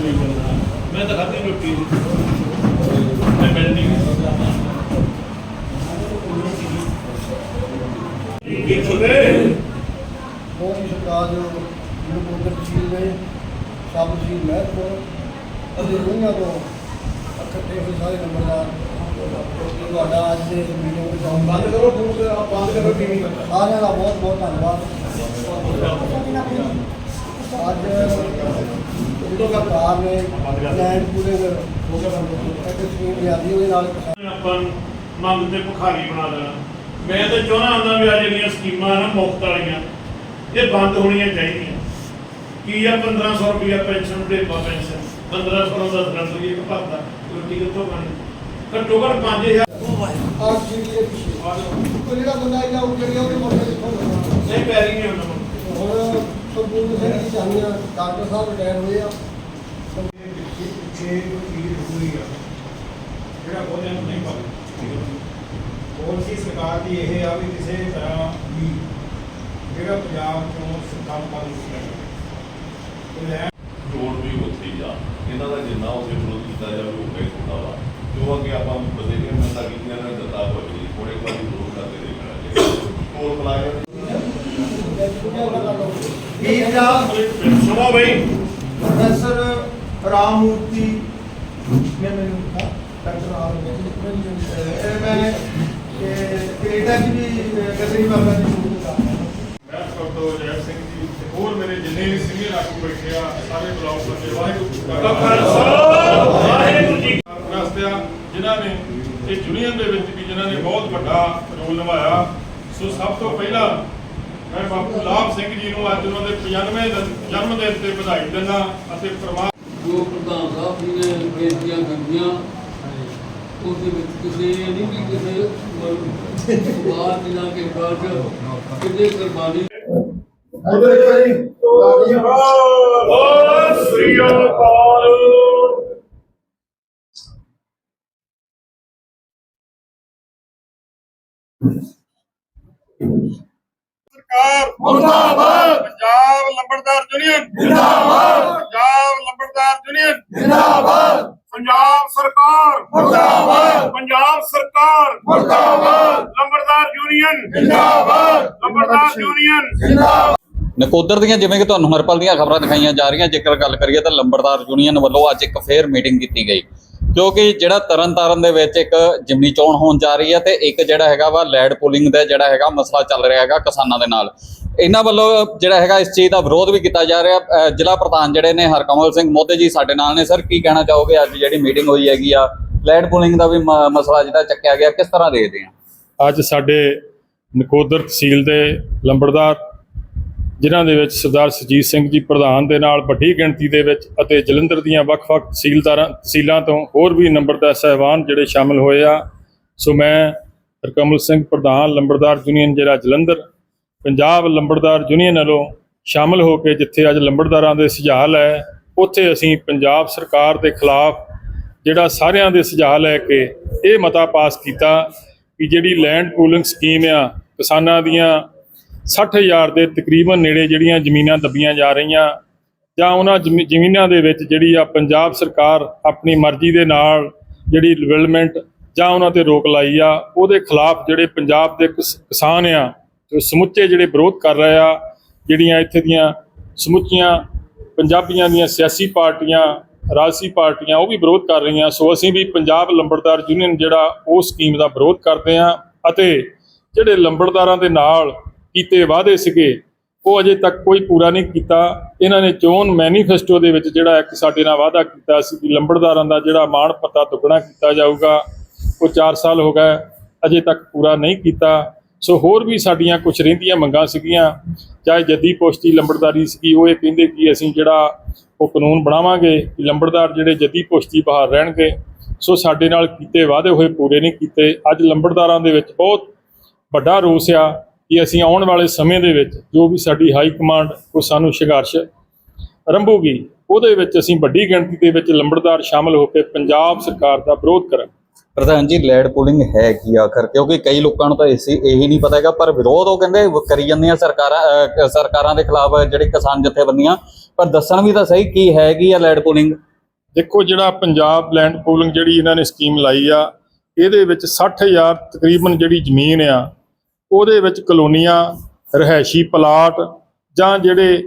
ਮੈਂ ਤਾਂ ਖਾਧੀ ਰੋਟੀ। ਮੈਂ ਮਿਲਣੀ ਕੀ ਖੁਦੇ ਬਹੁਤ ਹੀ ਸਰਕਾਰ ਜੋ ਨਕੋਦਰ ਤਹਿਸੀਲ ਨੇ ਸਬ ਤਹਿਸੀਲ ਮਹਿਤਪੁਰ ਅਤੇ ਉਹਨਾਂ ਤੋਂ ਇਕੱਠੇ ਹੋਏ ਸਾਰੇ ਨੰਬਰਦਾਰ ਤੁਹਾਡਾ ਅੱਜ ਦੇ ਮੀਟਿੰਗ ਵਿੱਚ ਆਉਣ ਬੰਦ ਕਰੋ ਫੋਨ ਆਪ ਬੰਦ ਕਰੋ ਟੀਵੀ ਸਾਰਿਆਂ ਦਾ ਬਹੁਤ ਬਹੁਤ ਧੰਨਵਾਦ। ਅੱਜ ਸਰਕਾਰ ਨੇ ਲੈਂਡ ਪੂਰੇ ਇੱਕ ਸਕੀਮ ਲਿਆਦੀ ਉਹਦੇ ਨਾਲ ਆਪਾਂ ਨੂੰ ਮੰਗ ਤੇ ਭੁਖਾਰੀ ਬਣਾ ਦੇਣਾ। ਮੈਂ ਤਾਂ ਚਾਹੁੰਦਾ ਹੁੰਦਾ ਵੀ ਆ ਜਿਹੜੀਆਂ ਸਕੀਮਾਂ ਨਾ ਮੁਫਤ ਵਾਲੀਆਂ ਇਹ ਬੰਦ ਹੋਣੀਆਂ ਚਾਹੀਦੀਆਂ। ਕੀ ਆ 1500 ਰੁਪਇਆ ਪੈਨਸ਼ਨ ਬੁਢੇਪਾ ਪੈਨਸ਼ਨ? 1500 ਦਾ ਸਿਲੰਡਰ ਇੱਕ ਭਰਦਾ ਰੋਟੀ ਕਿੱਥੋਂ ਖਾਣੀ? ਘੱਟੋ ਘੱਟ 5000 ਆਰ ਜੀ ਦੇ ਪਿੱਛੇ। ਕੋਈ ਜਿਹੜਾ ਬੰਦਾ ਇਹਨਾਂ ਉੱਤੇ ਗਿਆ ਉਹਦੇ ਮੋਟਰ ਕਿੱਥੋਂ ਨਹੀਂ ਪੈਰੀ ਨਹੀਂ ਹੁੰਦਾ ਮੈਨੂੰ। ਹੁਣ ਸੰਪੂਰਨ ਸਿੰਘ ਜੀ ਚਾਹੀਆਂ ਡਾਕਟਰ ਸਾਹਿਬ ਰਿਟਾਇਰ ਹੋਏ ਆ। ਪਿੱਛੇ ਚੀਜ਼ ਹੋਈ ਆ ਜਿਹੜਾ ਬਹੁਤਿਆਂ ਨੂੰ ਨਹੀਂ ਪਤਾ ਪੋਲਿਸੀ ਸਰਕਾਰ ਦੀ ਇਹ ਆ ਵੀ ਕਿਸੇ ਤਰ੍ਹਾਂ ਵੀ ਜਿਹੜਾ ਪੰਜਾਬ ਚੋਂ ਸਰਕਾਰ ਨਹੀਂ ਕੋਈ ਹੈ ਜੋੜ ਵੀ ਉੱਥੇ ਹੀ ਆ। ਇਹਨਾਂ ਦਾ ਜਿੰਨਾ ਉਸੇ ਵਿਰੋਧ ਕੀਤਾ ਜਾਵੇ ਉਹ ਕਹੀ ਹੁੰਦਾ ਵਾ। ਜੋ ਅੱਗੇ ਆਪਾਂ ਬਥੇਰੀਆਂ ਮਿੰਤਾ ਕੀਤੀਆਂ ਨੇ ਦਿੱਤਾ ਹੋਈ ਥੋੜੇ ਵਾਰੀ ਵਿਰੋਧ ਕਰਦੇ ਦੇਖਣਾ ਚਾਹੀਦਾ। ਪਲਾਜ਼ਾ ਵੀਰ ਦਾ ਸੁਣੋ ਬਈ। ਪ੍ਰੋਫੈਸਰ ਰਾਮ ਮੂਰਤੀ ਨੇ ਮੈਨੂੰ ਕਿਹਾ ਡਾਕਟਰ ਰਾਮ ਮੂਰਤੀ ਮੈਂ ਕੈਨੇਡਾ ਦੀ ਵੀ ਕਸਰੀ ਬਾਬਾ ਜੀ ਨੂੰ ਕਿਹਾ ਮੈਂ ਸਰਦੋ ਜੈ ਸਿੰਘ ਜੀ ਤੇ ਹੋਰ ਮੇਰੇ ਜਿੰਨੇ ਵੀ ਸੀਨੀਅਰ ਆਗੂ ਬੈਠੇ ਆ ਸਾਰੇ ਬਲਾਕ ਦੇ ਵਾਹਿਗੁਰੂ ਖਾਲਸਾ। ਵਾਹਿਗੁਰੂ ਜੀ ਰਸਤਿਆ ਜਿਨ੍ਹਾਂ ਨੇ ਇਹ ਯੂਨੀਅਨ ਦੇ ਵਿੱਚ ਵੀ ਜਿਨ੍ਹਾਂ ਨੇ ਬਹੁਤ ਵੱਡਾ ਰੋਲ ਨਿਭਾਇਆ। ਸੋ ਸਭ ਤੋਂ ਪਹਿਲਾਂ ਬਾਪੂ ਲਾਭ ਸਿੰਘ ਜੀ ਨੂੰ ਅੱਜ ਉਹਨਾਂ ਦੇ 95 ਦਿਨ- ਜਨਮ ਦਿਨ ਤੇ ਵਧਾਈ ਦਿੰਦਾ ਅਤੇ ਪਰਮਾ ਜੋ ਪ੍ਰਧਾਨ ਸਾਹਿਬ ਜੀ ਨੇ ਬੇਨਤੀਆਂ ਕੀਤੀਆਂ ਉਸ ਦੇ ਵਿੱਚ ਕਿਸੇ ਇਹ ਨਹੀਂ ਕਿ ਕਿਸੇ ਬਾਹਰ ਜਿਲਾ ਕੇ ਬਾਅਦ ਕਿਤੇ ਕੁਰਬਾਨੀ ਓ ਸ੍ਰੀ ਅਕਾਲ। ਸਰਕਾਰ ਮੁਰਦਾਬਾਦ। ਪੰਜਾਬ ਲੰਬੜਦਾਰ ਯੂਨੀਅਨ। ਜਿੰਦਾਬਾਦ। ਪੰਜਾਬ ਲੰਬੜਦਾਰ ਯੂਨੀਅਨ। ਜਿੰਦਾਬਾਦ। ਪੰਜਾਬ ਸਰਕਾਰ। ਮੁਰਦਾਬਾਦ। ਪੰਜਾਬ ਸਰਕਾਰ। ਮੁਰਦਾਬਾਦ। ਲੰਬੜਦਾਰ ਯੂਨੀਅਨ। ਜਿੰਦਾਬਾਦ। ਲੰਬੜਦਾਰ ਯੂਨੀਅਨ। ਨਕੋਦਰ ਦੀਆਂ ਜਿਵੇਂ ਕਿ ਤੁਹਾਨੂੰ ਹਰਪਲ ਦੀਆਂ ਖਬਰਾਂ ਦਿਖਾਈਆਂ ਜਾ ਰਹੀਆਂ ਜੇਕਰ ਗੱਲ ਕਰੀਏ ਤਾਂ ਲੰਬੜਦਾਰ ਯੂਨੀਅਨ ਵੱਲੋਂ ਅੱਜ ਇੱਕ ਫੇਰ ਮੀਟਿੰਗ ਕੀਤੀ ਗਈ। ਜੋ ਕਿ ਜਿਹੜਾ ਤਰਨਤਾਰਨ ਦੇ ਵਿੱਚ ਇੱਕ ਜਿਮਨੀ ਚੋਣ ਹੋਣ ਜਾ ਰਹੀ ਹੈ ਤੇ ਇੱਕ ਜਿਹੜਾ ਹੈਗਾ ਵਾ ਲੈਡ ਪੂਲਿੰਗ ਦਾ ਜਿਹੜਾ ਹੈਗਾ ਮਸਲਾ ਚੱਲ ਰਿਹਾ ਹੈਗਾ ਕਿਸਾਨਾਂ ਦੇ ਨਾਲ। ਇਹਨਾਂ ਵੱਲੋਂ ਜਿਹੜਾ ਹੈਗਾ ਇਸ ਚੀਜ਼ ਦਾ ਵਿਰੋਧ ਵੀ ਕੀਤਾ ਜਾ ਰਿਹਾ। ਜ਼ਿਲ੍ਹਾ ਪ੍ਰਧਾਨ ਜਿਹੜੇ ਨੇ ਹਰਕਮਲ ਸਿੰਘ ਮੋਦੀ ਜੀ ਸਾਡੇ ਨਾਲ ਨੇ। ਸਰ, ਕੀ ਕਹਿਣਾ ਚਾਹੋਗੇ? ਅੱਜ ਜਿਹੜੀ ਮੀਟਿੰਗ ਹੋਈ ਹੈਗੀ ਆ, ਲੈਡ ਪੂਲਿੰਗ ਦਾ ਵੀ ਮ- ਮਸਲਾ ਜਿਹੜਾ ਚੱਕਿਆ ਗਿਆ, ਕਿਸ ਤਰ੍ਹਾਂ ਦੇਖਦੇ ਆ? ਅੱਜ ਸਾਡੇ ਨਕੋਦਰ ਤਹਿਸੀਲ ਦੇ ਲੰਬੜਦਾਰ ਜਿਨ੍ਹਾਂ ਦੇ ਵਿੱਚ ਸਰਦਾਰ ਸੁਜੀਤ ਸਿੰਘ ਜੀ ਪ੍ਰਧਾਨ ਦੇ ਨਾਲ ਵੱਡੀ ਗਿਣਤੀ ਦੇ ਵਿੱਚ ਅਤੇ ਜਲੰਧਰ ਦੀਆਂ ਵੱਖ-ਵੱਖ ਤਹਿਸੀਲਦਾਰਾਂ, ਤਹਿਸੀਲਾਂ ਤੋਂ ਹੋਰ ਵੀ ਨੰਬਰਦਾਰ ਸਹਿਬਾਨ ਜਿਹੜੇ ਸ਼ਾਮਲ ਹੋਏ ਆ। ਸੋ ਮੈਂ ਹਰਕਮਲ ਸਿੰਘ ਪ੍ਰਧਾਨ, ਲੰਬੜਦਾਰ ਯੂਨੀਅਨ ਜਿਹੜਾ ਜਲੰਧਰ, ਪੰਜਾਬ ਲੰਬੜਦਾਰ ਯੂਨੀਅਨ ਵੱਲੋਂ ਸ਼ਾਮਲ ਹੋ ਕੇ ਜਿੱਥੇ ਅੱਜ ਲੰਬੜਦਾਰਾਂ ਦੇ ਸੁਝਾਅ ਲੈ, ਉੱਥੇ ਅਸੀਂ ਪੰਜਾਬ ਸਰਕਾਰ ਦੇ ਖਿਲਾਫ ਜਿਹੜਾ ਸਾਰਿਆਂ ਦੇ ਸੁਝਾਅ ਲੈ ਕੇ ਇਹ ਮਤਾ ਪਾਸ ਕੀਤਾ ਕਿ ਜਿਹੜੀ ਲੈਂਡ ਪੂਲਿੰਗ ਸਕੀਮ ਆ, ਕਿਸਾਨਾਂ ਦੀਆਂ 60000 ਦੇ ਤਕਰੀਬਨ ਨੇੜੇ ਜਿਹੜੀਆਂ ਜ਼ਮੀਨਾਂ ਦੱਬੀਆਂ ਜਾ ਰਹੀਆਂ ਜਾਂ ਉਹਨਾਂ ਜ਼ਮੀ- ਜ਼ਮੀਨਾਂ ਦੇ ਵਿੱਚ ਜਿਹੜੀ ਆ ਪੰਜਾਬ ਸਰਕਾਰ ਆਪਣੀ ਮਰਜ਼ੀ ਦੇ ਨਾਲ ਜਿਹੜੀ ਡਿਵੈਲਪਮੈਂਟ ਜਾਂ ਉਹਨਾਂ ਤੇ ਰੋਕ ਲਾਈ ਆ, ਉਹਦੇ ਖਿਲਾਫ ਜਿਹੜੇ ਪੰਜਾਬ ਦੇ ਕਿਸ- ਕਿਸਾਨ ਆ, ਜੋ ਸਮੁੱਚੇ ਜਿਹੜੇ ਵਿਰੋਧ ਕਰ ਰਹੇ ਆ, ਜਿਹੜੀਆਂ ਇੱਥੇ ਦੀਆਂ ਸਮੁੱਚੀਆਂ ਪੰਜਾਬੀਆਂ ਦੀਆਂ ਸਿਆਸੀ ਪਾਰਟੀਆਂ, ਰਾਜਸੀ ਪਾਰਟੀਆਂ, ਉਹ ਵੀ ਵਿਰੋਧ ਕਰ ਰਹੀਆਂ। ਸੋ ਅਸੀਂ ਵੀ ਪੰਜਾਬ ਲੰਬੜਦਾਰ ਯੂਨੀਅਨ ਜਿਹੜਾ ਉਹ ਸਕੀਮ ਦਾ ਵਿਰੋਧ ਕਰਦੇ ਹਾਂ ਅਤੇ ਜਿਹੜੇ ਲੰਬੜਦਾਰਾਂ ਦੇ ਨਾਲ ਕੀਤੇ ਵਾਅਦੇ ਸੀਗੇ, ਉਹ ਅਜੇ ਤੱਕ ਕੋਈ ਪੂਰਾ ਨਹੀਂ ਕੀਤਾ। ਇਹਨਾਂ ਨੇ ਚੋਣ ਮੈਨੀਫੈਸਟੋ ਦੇ ਵਿੱਚ ਜਿਹੜਾ ਇੱਕ ਸਾਡੇ ਨਾਲ ਵਾਅਦਾ ਕੀਤਾ ਸੀ ਕਿ ਲੰਬੜਦਾਰਾਂ ਦਾ ਜਿਹੜਾ ਮਾਣ ਪੱਤਾ ਦੁੱਗਣਾ ਕੀਤਾ ਜਾਊਗਾ, ਉਹ 4 ਸਾਲ ਹੋ ਗਏ, ਅਜੇ ਤੱਕ ਪੂਰਾ ਨਹੀਂ ਕੀਤਾ। ਸੋ ਹੋਰ ਵੀ ਸਾਡੀਆਂ ਕੁਝ ਰਹਿੰਦੀਆਂ ਮੰਗਾਂ ਸੀਗੀਆਂ, ਚਾਹੇ ਜੱਦੀ ਪੋਸ਼ਤੀ ਲੰਬੜਦਾਰੀ ਸੀਗੀ, ਉਹ ਇਹ ਕਹਿੰਦੇ ਕਿ ਅਸੀਂ ਜਿਹੜਾ ਉਹ ਕਾਨੂੰਨ ਬਣਾਵਾਂਗੇ ਕਿ ਲੰਬੜਦਾਰ ਜਿਹੜੇ ਜੱਦੀ ਪੋਸਟੀ ਬਾਹਰ ਰਹਿਣਗੇ। ਸੋ ਸਾਡੇ ਨਾਲ ਕੀਤੇ ਵਾਅਦੇ ਹੋਏ, ਪੂਰੇ ਨਹੀਂ ਕੀਤੇ। ਅੱਜ ਲੰਬੜਦਾਰਾਂ ਦੇ ਵਿੱਚ ਬਹੁਤ ਵੱਡਾ ਰੋਸ ਆ। ਕਿ ਅਸੀਂ ਆਉਣ ਵਾਲੇ ਸਮੇਂ ਦੇ ਵਿੱਚ ਜੋ ਵੀ ਸਾਡੀ ਹਾਈ ਕਮਾਂਡ ਕੋ ਸਾਨੂੰ ਸੰਘਰਸ਼ ਆਰੰਭੂਗੀ ਉਹਦੇ ਵਿੱਚ ਅਸੀਂ ਵੱਡੀ ਗਿਣਤੀ ਦੇ ਵਿੱਚ ਲੰਬੜਦਾਰ ਸ਼ਾਮਲ ਹੋ ਕੇ ਪੰਜਾਬ ਸਰਕਾਰ ਦਾ ਵਿਰੋਧ ਕਰਾਂਗੇ। ਪ੍ਰਧਾਨ ਜੀ ਲੈਡ ਪੂਲਿੰਗ ਹੈ ਕੀ ਆਖਰ? ਕਿਉਂਕਿ ਕਈ ਲੋਕਾਂ ਨੂੰ ਤਾਂ ਇਸੇ ਇਹੀ ਨਹੀਂ ਪਤਾ ਹੈਗਾ ਪਰ ਵਿਰੋਧ ਉਹ ਕਹਿੰਦੇ ਕਰੀ ਜਾਂਦੀਆਂ ਸਰਕਾਰਾਂ ਅਹ, ਸਰਕਾਰਾਂ ਦੇ ਖਿਲਾਫ ਜਿਹੜੇ ਕਿਸਾਨ ਜਥੇਬੰਦੀਆਂ ਪਰ ਦੱਸਣ ਵੀ ਤਾਂ ਸਹੀ ਕੀ ਹੈਗੀ ਆ ਲੈਡ ਪੂਲਿੰਗ ਦੇਖੋ ਜਿਹੜਾ ਪੰਜਾਬ ਲੈਂਡ ਪੂਲਿੰਗ ਜਿਹੜੀ ਇਹਨਾਂ ਨੇ ਸਕੀਮ ਲਾਈ ਆ ਇਹਦੇ ਵਿੱਚ 60000 ਤਕਰੀਬਨ ਜਿਹੜੀ ਜ਼ਮੀਨ ਆ ਉਹਦੇ ਵਿੱਚ ਕਲੋਨੀਆਂ ਰਹਿائشੀ ਪਲਾਟ ਜਾਂ ਜਿਹੜੇ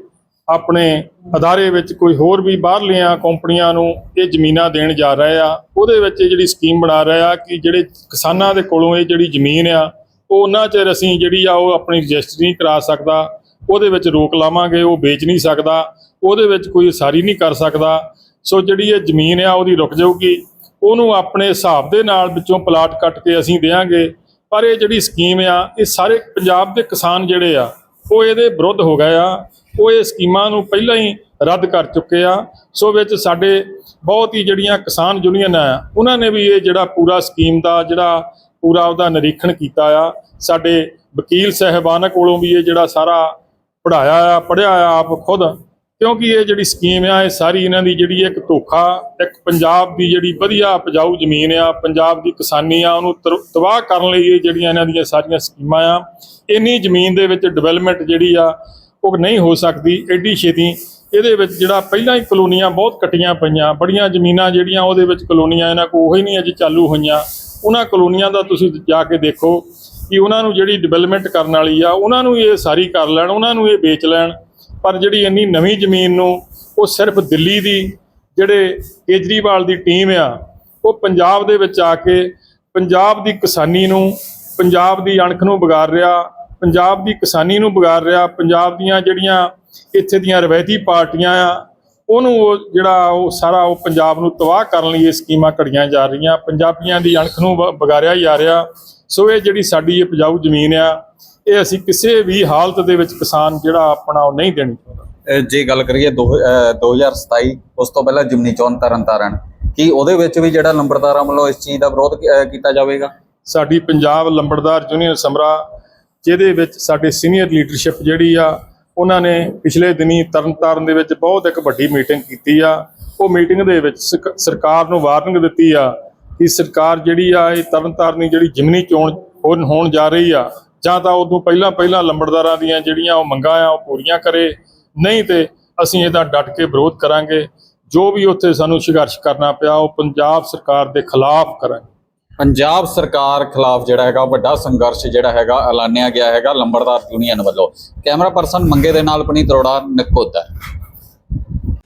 ਆਪਣੇ ਅਦਾਰੇ ਵਿੱਚ ਕੋਈ ਹੋਰ ਵੀ ਬਾਹਰਲੀਆਂ ਕੰਪਨੀਆਂ ਨੂੰ ਇਹ ਜ਼ਮੀਨਾਂ ਦੇਣ ਜਾ ਰਹੇ ਆ, ਉਹਦੇ ਵਿੱਚ ਇਹ ਜਿਹੜੀ ਸਕੀਮ ਬਣਾ ਰਹੇ ਆ ਕਿ ਜਿਹੜੇ ਕਿਸਾਨਾਂ ਦੇ ਕੋਲੋਂ ਇਹ ਜਿਹੜੀ ਜ਼ਮੀਨ ਆ, ਉਹ ਉਹਨਾਂ 'ਚ ਅਸੀਂ ਜਿਹੜੀ ਆ ਉਹ ਆਪਣੀ ਰਜਿਸਟਰੀ ਨਹੀਂ ਕਰਾ ਸਕਦਾ, ਉਹਦੇ ਵਿੱਚ ਰੋਕ ਲਾਵਾਂਗੇ, ਉਹ ਵੇਚ ਨਹੀਂ ਸਕਦਾ, ਉਹਦੇ ਵਿੱਚ ਕੋਈ ਸਾਰੀ ਨਹੀਂ ਕਰ ਸਕਦਾ। ਸੋ ਜਿਹੜੀ ਇਹ ਜ਼ਮੀਨ ਆ, ਉਹਦੀ ਰੁਕ ਜਾਊਗੀ, ਉਹਨੂੰ ਆਪਣੇ ਹਿਸਾਬ ਦੇ ਨਾਲ ਵਿੱਚੋਂ ਪਲਾਟ ਕੱਟ ਕੇ ਅਸੀਂ ਦੇਾਂਗੇ ਪਰ ਇਹ ਜਿਹੜੀ ਸਕੀਮ ਆ, ਇਹ ਸਾਰੇ ਪੰਜਾਬ ਦੇ ਕਿਸਾਨ ਜਿਹੜੇ ਆ, ਉਹ ਇਹਦੇ ਵਿਰੁੱਧ ਹੋ ਗਏ ਆ। ਉਹ ਇਹ ਸਕੀਮਾਂ ਨੂੰ ਪਹਿਲਾਂ ਹੀ ਰੱਦ ਕਰ ਚੁੱਕੇ ਆ। ਸੋ ਵਿੱਚ ਸਾਡੇ ਬਹੁਤ ਹੀ ਜਿਹੜੀਆਂ ਕਿਸਾਨ ਯੂਨੀਅਨ ਆ, ਉਹਨਾਂ ਨੇ ਵੀ ਇਹ ਜਿਹੜਾ ਪੂਰਾ ਸਕੀਮ ਦਾ, ਜਿਹੜਾ ਪੂਰਾ ਉਹਦਾ ਨਿਰੀਖਣ ਕੀਤਾ ਆ। ਸਾਡੇ ਵਕੀਲ ਸਹਿਬਾਨਾਂ ਕੋਲੋਂ ਵੀ ਇਹ ਜਿਹੜਾ ਸਾਰਾ ਪੜਾਇਆ ਆ ਪੜਿਆ ਆ ਆਪ ਖੁਦ। ਕਿਉਂਕਿ ਇਹ ਜਿਹੜੀ ਸਕੀਮ ਆ, ਇਹ ਸਾਰੀ ਇਹਨਾਂ ਦੀ ਜਿਹੜੀ ਇੱਕ ਧੋਖਾ, ਇੱਕ ਪੰਜਾਬ ਦੀ ਜਿਹੜੀ ਵਧੀਆ ਉਪਜਾਊ ਜ਼ਮੀਨ ਆ, ਪੰਜਾਬ ਦੀ ਕਿਸਾਨੀ ਆ, ਉਹਨੂੰ ਤਰ- ਤਬਾਹ ਕਰਨ ਲਈ ਇਹ ਜਿਹੜੀਆਂ ਇਹਨਾਂ ਦੀਆਂ ਸਾਰੀਆਂ ਸਕੀਮਾਂ ਆ, ਇੰਨੀ ਜ਼ਮੀਨ ਦੇ ਵਿੱਚ ਡਿਵੈਲਪਮੈਂਟ ਜਿਹੜੀ ਆ, ਉਹ ਨਹੀਂ ਹੋ ਸਕਦੀ ਐਡੀ ਛੇਤੀ। ਇਹਦੇ ਵਿੱਚ ਜਿਹੜਾ ਪਹਿਲਾਂ ਹੀ ਕਲੋਨੀਆਂ ਬਹੁਤ ਕੱਟੀਆਂ ਪਈਆਂ, ਬੜੀਆਂ ਜ਼ਮੀਨਾਂ ਜਿਹੜੀਆਂ ਉਹਦੇ ਵਿੱਚ ਕਲੋਨੀਆਂ, ਇਹਨਾਂ ਕੋਲ ਉਹ ਹੀ ਨਹੀਂ ਅਜੇ ਚਾਲੂ ਹੋਈਆਂ। ਉਹਨਾਂ ਕਲੋਨੀਆਂ ਦਾ ਤੁਸੀਂ ਜਾ ਕੇ ਦੇਖੋ ਕਿ ਉਹਨਾਂ ਨੂੰ ਜਿਹੜੀ ਡਿਵੈਲਪਮੈਂਟ ਕਰਨ ਵਾਲੀ ਆ, ਉਹਨਾਂ ਨੂੰ ਇਹ ਸਾਰੀ ਕਰ ਲੈਣ, ਉਹਨਾਂ ਨੂੰ ਇਹ ਵੇਚ ਲੈਣ। ਪਰ ਜਿਹੜੀ ਇੰਨੀ ਨਵੀਂ ਜ਼ਮੀਨ ਨੂੰ ਉਹ ਸਿਰਫ ਦਿੱਲੀ ਦੀ ਜਿਹੜੇ ਕੇਜਰੀਵਾਲ ਦੀ ਟੀਮ ਆ, ਉਹ ਪੰਜਾਬ ਦੇ ਵਿੱਚ ਆ ਕੇ ਪੰਜਾਬ ਦੀ ਕਿਸਾਨੀ ਨੂੰ, ਪੰਜਾਬ ਦੀ ਅਣਖ ਨੂੰ ਵਿਗਾੜ ਰਿਹਾ, ਪੰਜਾਬ ਦੀ ਕਿਸਾਨੀ ਨੂੰ ਵਿਗਾੜ ਰਿਹਾ, ਪੰਜਾਬ ਦੀਆਂ ਜਿਹੜੀਆਂ ਇੱਥੇ ਦੀਆਂ ਰਵਾਇਤੀ ਪਾਰਟੀਆਂ ਆ, ਉਹਨੂੰ ਉਹ ਜਿਹੜਾ ਉਹ ਸਾਰਾ ਉਹ ਪੰਜਾਬ ਨੂੰ ਤਬਾਹ ਕਰਨ ਲਈ ਇਹ ਸਕੀਮਾਂ ਘੜੀਆਂ ਜਾ ਰਹੀਆਂ, ਪੰਜਾਬੀਆਂ ਦੀ ਅਣਖ ਨੂੰ ਵ- ਵਿਗਾੜਿਆ ਜਾ ਰਿਹਾ। ਸੋ ਇਹ ਜਿਹੜੀ ਸਾਡੀ ਇਹ ਉਪਜਾਊ ਜ਼ਮੀਨ ਆ ਇਹ ਅਸੀਂ ਕਿਸੇ ਵੀ ਹਾਲਤ ਦੇ ਵਿੱਚ ਕਿਸਾਨ ਜਿਹੜਾ ਆਪਣਾ ਉਹ ਨਹੀਂ ਦੇਣੀ ਚਾਹੁੰਦਾ। ਜੇ ਗੱਲ ਕਰੀਏ ਦੋ- ਅਹ 2027 ਉਸ ਤੋਂ ਪਹਿਲਾਂ ਜਿਮਨੀ ਚੋਣ ਤਰਨ ਤਾਰਨ ਕੀ ਉਹਦੇ ਵਿੱਚ ਵੀ ਜਿਹੜਾ ਲੰਬੜਦਾਰਾਂ ਵੱਲੋਂ ਇਸ ਚੀਜ਼ ਦਾ ਵਿਰੋਧ ਕੀਤਾ ਜਾਵੇਗਾ? ਸਾਡੀ ਪੰਜਾਬ ਲੰਬੜਦਾਰ ਯੂਨੀਅਨ ਸਮਰਾ ਜਿਹਦੇ ਵਿੱਚ ਸਾਡੇ ਸੀਨੀਅਰ ਲੀਡਰਸ਼ਿਪ ਜਿਹੜੀ ਆ ਉਹਨਾਂ ਨੇ ਪਿਛਲੇ ਦਿਨੀ ਤਰਨਤਾਰਨ ਦੇ ਵਿੱਚ ਬਹੁਤ ਇੱਕ ਵੱਡੀ ਮੀਟਿੰਗ ਕੀਤੀ ਆ। ਉਹ ਮੀਟਿੰਗ ਦੇ ਵਿੱਚ ਸਰਕ- ਸਰਕਾਰ ਨੂੰ ਵਾਰਨਿੰਗ ਦਿੱਤੀ ਆ ਕਿ ਸਰਕਾਰ ਜਿਹੜੀ ਆ ਇਹ ਤਰਨਤਾਰਨ ਦੀ ਜਿਹੜੀ ਜਿਮਨੀ ਚੋਣ ਹੋਣ ਹੋਣ ਜਾ ਰਹੀ ਆ ਜਾਂ ਤਾਂ ਉਦੋਂ ਪਹਿਲਾਂ ਪਹਿਲਾਂ ਲੰਬੜਦਾਰਾਂ ਦੀਆਂ ਜਿਹੜੀਆਂ ਉਹ ਮੰਗਾਂ ਆ, ਉਹ ਪੂਰੀਆਂ ਕਰੇ। ਨਹੀਂ ਤੇ ਅਸੀਂ ਇਹਦਾ ਡਟ ਕੇ ਵਿਰੋਧ ਕਰਾਂਗੇ। ਜੋ ਵੀ ਉੱਥੇ ਸਾਨੂੰ ਸੰਘਰਸ਼ ਕਰਨਾ ਪਿਆ, ਉਹ ਪੰਜਾਬ ਸਰਕਾਰ ਦੇ ਖਿਲਾਫ ਕਰਾਂਗੇ। ਪੰਜਾਬ ਸਰਕਾਰ ਖਿਲਾਫ ਜਿਹੜਾ ਹੈਗਾ ਵੱਡਾ ਸੰਘਰਸ਼ ਜਿਹੜਾ ਹੈਗਾ, ਐਲਾਨਿਆ ਗਿਆ ਹੈਗਾ ਲੰਬੜਦਾਰ ਯੂਨੀਅਨ ਵੱਲੋਂ। ਕੈਮਰਾ ਪਰਸਨ ਮੰਗੇ ਦੇ ਨਾਲ ਪਨੀਤ ਅਰੋੜਾ, ਨਕੋਦਰ।